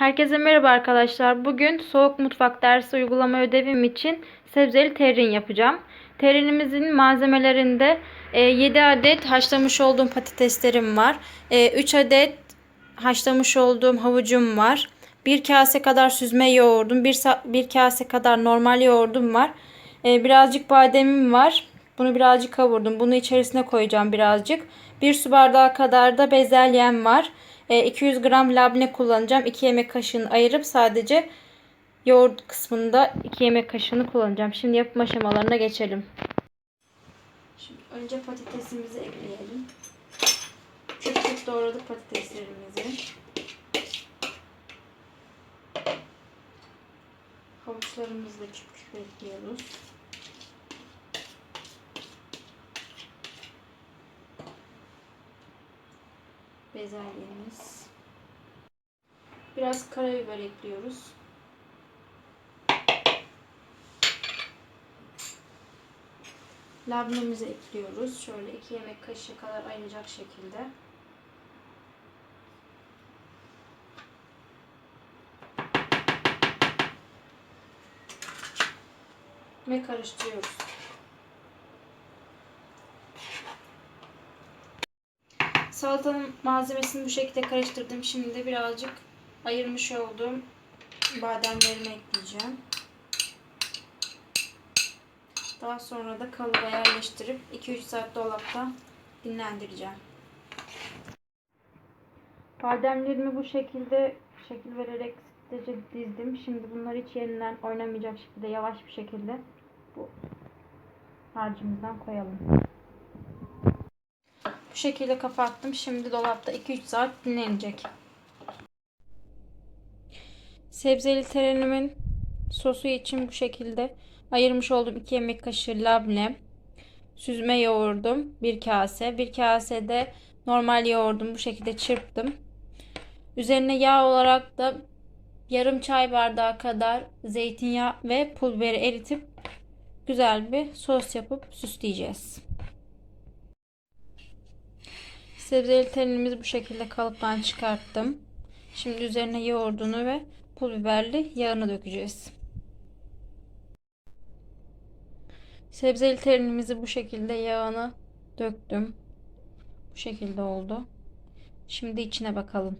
Herkese merhaba arkadaşlar. Bugün soğuk mutfak dersi uygulama ödevim için sebzeli terrin yapacağım. Terrinimizin malzemelerinde e, 7 adet haşlamış olduğum patateslerim var. E, 3 adet haşlamış olduğum havucum var. 1 kase kadar süzme yoğurdum. 1, bir kase kadar normal yoğurdum var. E, birazcık bademim var. Bunu birazcık kavurdum. Bunu içerisine koyacağım birazcık. 1 su bardağı kadar da bezelyem var. E, 200 gram labne kullanacağım. 2 yemek kaşığını ayırıp sadece yoğurt kısmında 2 yemek kaşığını kullanacağım. Şimdi yapım aşamalarına geçelim. Şimdi önce patatesimizi ekleyelim. Küp küp doğradık patateslerimizi. Havuçlarımızı da küp küp ekliyoruz. Bezelyemiz. Biraz karabiber ekliyoruz. Labnemizi ekliyoruz. Şöyle 2 yemek kaşığı kadar ayıracak şekilde. Ve karıştırıyoruz. Salatanın malzemesini bu şekilde karıştırdım. Şimdi de birazcık ayırmış olduğum bademlerimi ekleyeceğim. Daha sonra da kalıba yerleştirip 2-3 saat dolapta dinlendireceğim. Bademlerimi bu şekilde şekil vererek sıkıca dizdim. Şimdi bunları hiç yerinden oynamayacak şekilde yavaş bir şekilde bu harcımızdan koyalım. Şekilde kapattım. Şimdi dolapta 2-3 saat dinlenecek. Sebzeli terenimin sosu için bu şekilde ayırmış olduğum 2 yemek kaşığı labne, süzme yoğurdum 1 kase, 1 kase de normal yoğurdum bu şekilde çırptım. Üzerine yağ olarak da yarım çay bardağı kadar zeytinyağı ve pul biberi eritip güzel bir sos yapıp süsleyeceğiz. Sebzeli terinimizi bu şekilde kalıptan çıkarttım. Şimdi üzerine yoğurdunu ve pul biberli yağını dökeceğiz. Sebzeli terinimizi bu şekilde yağını döktüm. Bu şekilde oldu. Şimdi içine bakalım.